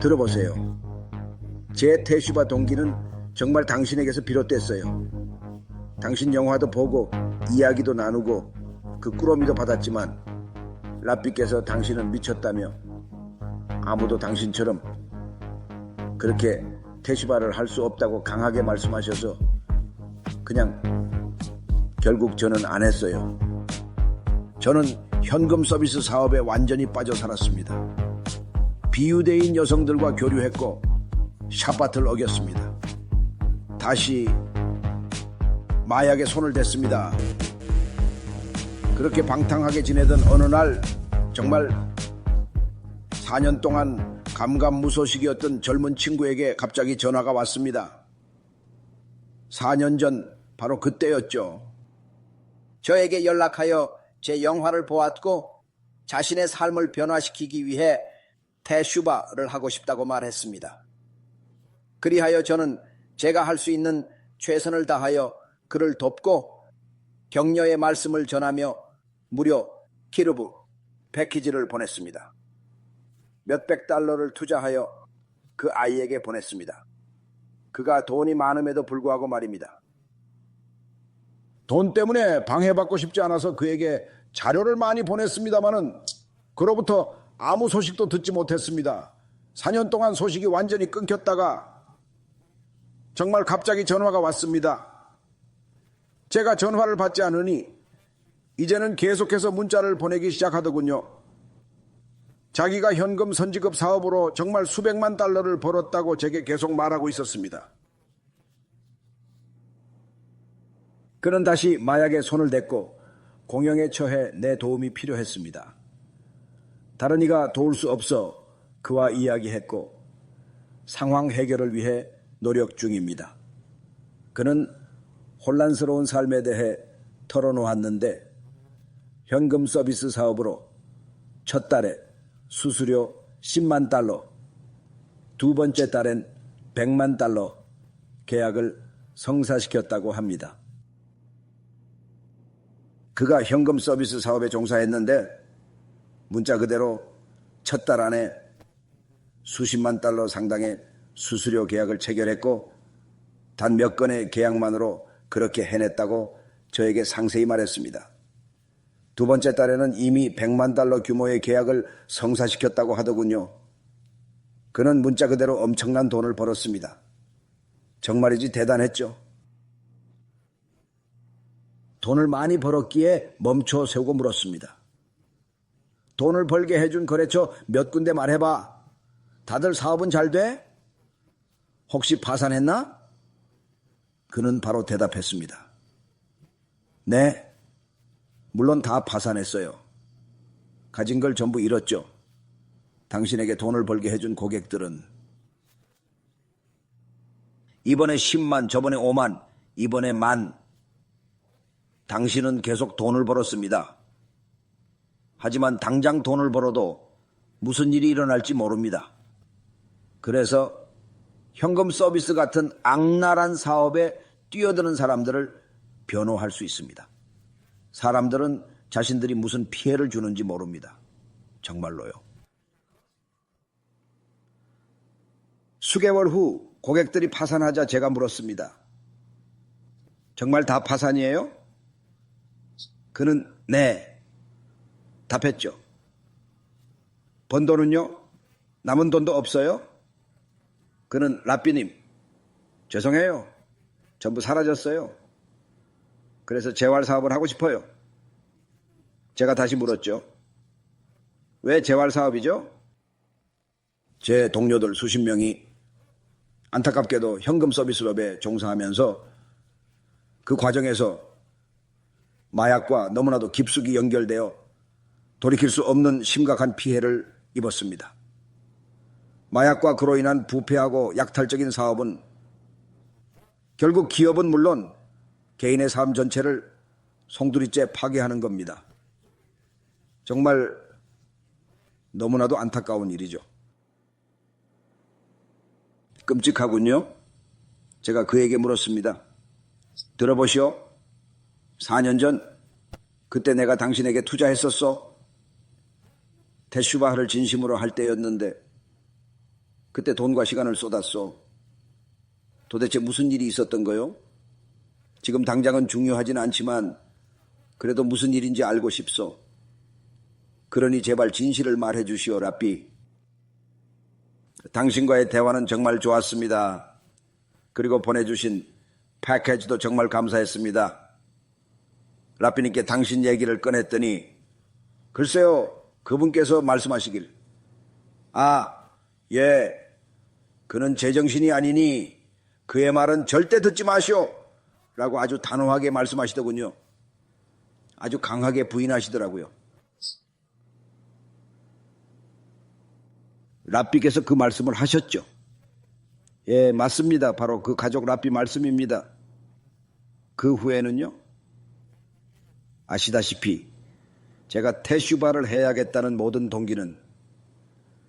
들어보세요. 제 태슈바 동기는 정말 당신에게서 비롯됐어요. 당신 영화도 보고 이야기도 나누고 그 꾸러미도 받았지만 라삐께서 당신은 미쳤다며 아무도 당신처럼 그렇게 태슈바를 할 수 없다고 강하게 말씀하셔서 그냥 결국 저는 안 했어요. 저는 현금 서비스 사업에 완전히 빠져 살았습니다. 비유대인 여성들과 교류했고 샤바트를 어겼습니다. 다시 마약에 손을 댔습니다. 그렇게 방탕하게 지내던 어느 날 정말 4년 동안 감감무소식이었던 젊은 친구에게 갑자기 전화가 왔습니다. 4년 전 바로 그때였죠. 저에게 연락하여 제 영화를 보았고 자신의 삶을 변화시키기 위해 태슈바를 하고 싶다고 말했습니다. 그리하여 저는 제가 할 수 있는 최선을 다하여 그를 돕고 격려의 말씀을 전하며 무려 키르브 패키지를 보냈습니다. 몇백 달러를 투자하여 그 아이에게 보냈습니다. 그가 돈이 많음에도 불구하고 말입니다. 돈 때문에 방해받고 싶지 않아서 그에게 자료를 많이 보냈습니다마는 그로부터 아무 소식도 듣지 못했습니다. 4년 동안 소식이 완전히 끊겼다가 정말 갑자기 전화가 왔습니다. 제가 전화를 받지 않으니 이제는 계속해서 문자를 보내기 시작하더군요. 자기가 현금 선지급 사업으로 정말 수백만 달러를 벌었다고 제게 계속 말하고 있었습니다. 그는 다시 마약에 손을 댔고 공영에 처해 내 도움이 필요했습니다. 다른 이가 도울 수 없어 그와 이야기했고 상황 해결을 위해 노력 중입니다. 그는 혼란스러운 삶에 대해 털어놓았는데 현금 서비스 사업으로 첫 달에 수수료 10만 달러, 두 번째 달엔 100만 달러 계약을 성사시켰다고 합니다. 그가 현금 서비스 사업에 종사했는데 문자 그대로 첫 달 안에 수십만 달러 상당의 수수료 계약을 체결했고 단 몇 건의 계약만으로 그렇게 해냈다고 저에게 상세히 말했습니다. 두 번째 달에는 이미 100만 달러 규모의 계약을 성사시켰다고 하더군요. 그는 문자 그대로 엄청난 돈을 벌었습니다. 정말이지 대단했죠. 돈을 많이 벌었기에 멈춰 세우고 물었습니다. 돈을 벌게 해준 거래처 몇 군데 말해봐. 다들 사업은 잘 돼? 혹시 파산했나? 그는 바로 대답했습니다. 네. 물론 다 파산했어요. 가진 걸 전부 잃었죠. 당신에게 돈을 벌게 해준 고객들은 이번에 10만, 저번에 5만, 이번에 만. 당신은 계속 돈을 벌었습니다. 하지만 당장 돈을 벌어도 무슨 일이 일어날지 모릅니다. 그래서 현금 서비스 같은 악랄한 사업에 뛰어드는 사람들을 변호할 수 있습니다. 사람들은 자신들이 무슨 피해를 주는지 모릅니다. 정말로요. 수개월 후 고객들이 파산하자 제가 물었습니다. 정말 다 파산이에요? 그는 네. 답했죠. 번 돈은요? 남은 돈도 없어요? 그는 라삐님, 죄송해요. 전부 사라졌어요. 그래서 재활 사업을 하고 싶어요. 제가 다시 물었죠. 왜 재활 사업이죠? 제 동료들 수십 명이 안타깝게도 현금 서비스업에 종사하면서 그 과정에서 마약과 너무나도 깊숙이 연결되어 돌이킬 수 없는 심각한 피해를 입었습니다. 마약과 그로 인한 부패하고 약탈적인 사업은 결국 기업은 물론 개인의 삶 전체를 송두리째 파괴하는 겁니다. 정말 너무나도 안타까운 일이죠. 끔찍하군요. 제가 그에게 물었습니다. 들어보시오. 4년 전 그때 내가 당신에게 투자했었어. 테슈바를 진심으로 할 때였는데 그때 돈과 시간을 쏟았소. 도대체 무슨 일이 있었던 거요? 지금 당장은 중요하진 않지만 그래도 무슨 일인지 알고 싶소. 그러니 제발 진실을 말해 주시오, 라삐. 당신과의 대화는 정말 좋았습니다. 그리고 보내주신 패키지도 정말 감사했습니다. 라삐님께 당신 얘기를 꺼냈더니 글쎄요, 그분께서 말씀하시길. 아, 예, 그는 제정신이 아니니 그의 말은 절대 듣지 마시오. 라고 아주 단호하게 말씀하시더군요. 아주 강하게 부인하시더라고요. 랍비께서 그 말씀을 하셨죠. 예, 맞습니다. 바로 그 가족 랍비 말씀입니다. 그 후에는요, 아시다시피 제가 태슈바를 해야겠다는 모든 동기는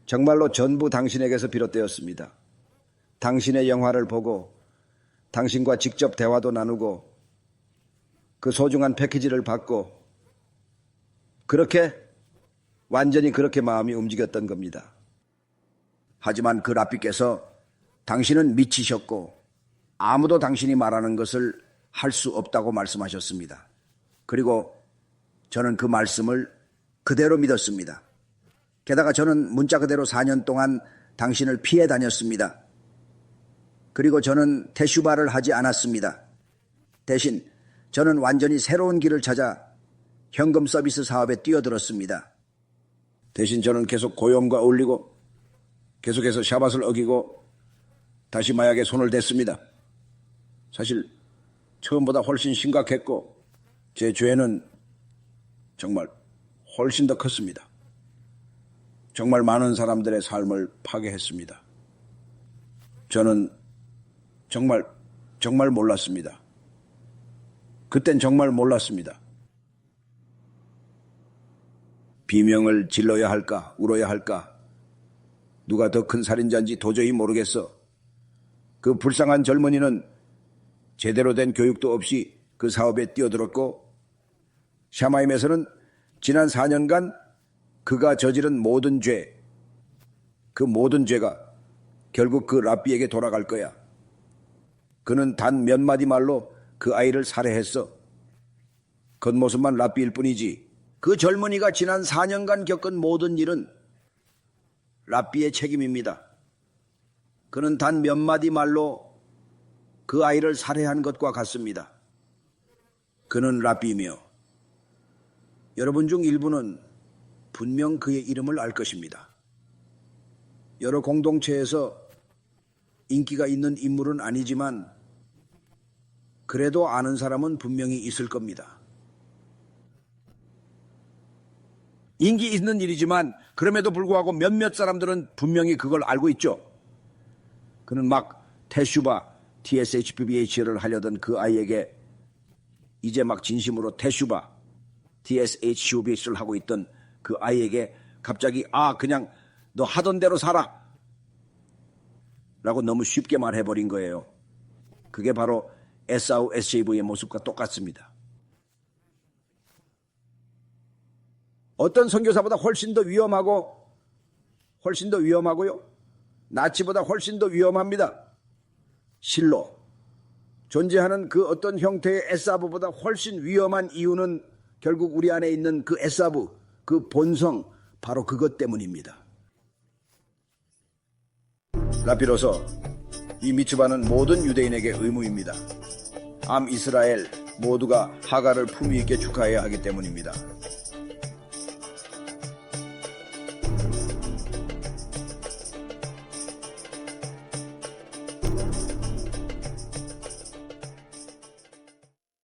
정말로 전부 당신에게서 비롯되었습니다. 당신의 영화를 보고 당신과 직접 대화도 나누고 그 소중한 패키지를 받고 그렇게 완전히 그렇게 마음이 움직였던 겁니다. 하지만 그 랍비께서 당신은 미치셨고 아무도 당신이 말하는 것을 할 수 없다고 말씀하셨습니다. 그리고 저는 그 말씀을 그대로 믿었습니다. 게다가 저는 문자 그대로 4년 동안 당신을 피해 다녔습니다. 그리고 저는 태슈바를 하지 않았습니다. 대신 저는 완전히 새로운 길을 찾아 현금 서비스 사업에 뛰어들었습니다. 대신 저는 계속 고용과 어울리고 계속해서 샤밧을 어기고 다시 마약에 손을 댔습니다. 사실 처음보다 훨씬 심각했고 제 죄는 정말 훨씬 더 컸습니다. 정말 많은 사람들의 삶을 파괴했습니다. 저는 정말 정말 몰랐습니다. 그땐 정말 몰랐습니다. 비명을 질러야 할까, 울어야 할까, 누가 더 큰 살인자인지 도저히 모르겠어. 그 불쌍한 젊은이는 제대로 된 교육도 없이 그 사업에 뛰어들었고, 샤마임에서는 지난 4년간 그가 저지른 모든 죄, 그 모든 죄가 결국 그 랍비에게 돌아갈 거야. 그는 단 몇 마디 말로 그 아이를 살해했어. 겉모습만 랍비일 뿐이지. 그 젊은이가 지난 4년간 겪은 모든 일은 랍비의 책임입니다. 그는 단 몇 마디 말로 그 아이를 살해한 것과 같습니다. 그는 랍비이며 여러분 중 일부는 분명 그의 이름을 알 것입니다. 여러 공동체에서 인기가 있는 인물은 아니지만 그래도 아는 사람은 분명히 있을 겁니다. 인기 있는 일이지만 그럼에도 불구하고 몇몇 사람들은 분명히 그걸 알고 있죠. 그는 막 태슈바 TSHBH를 하려던 그 아이에게 이제 막 진심으로 태슈바 TSHBH를 하고 있던 그 아이에게 갑자기 아 그냥 너 하던 대로 살아 라고 너무 쉽게 말해버린 거예요. 그게 바로 에사우 SJV의 모습과 똑같습니다. 어떤 선교사보다 훨씬 더 위험하고 훨씬 더 위험하고요. 나치보다 훨씬 더 위험합니다. 실로 존재하는 그 어떤 형태의 에사브보다 훨씬 위험한 이유는 결국 우리 안에 있는 그 에사브, 그 본성, 바로 그것 때문입니다. 라피로서 이 미츠바는 모든 유대인에게 의무입니다. 암 이스라엘 모두가 하가를 품위 있게 축하해야 하기 때문입니다.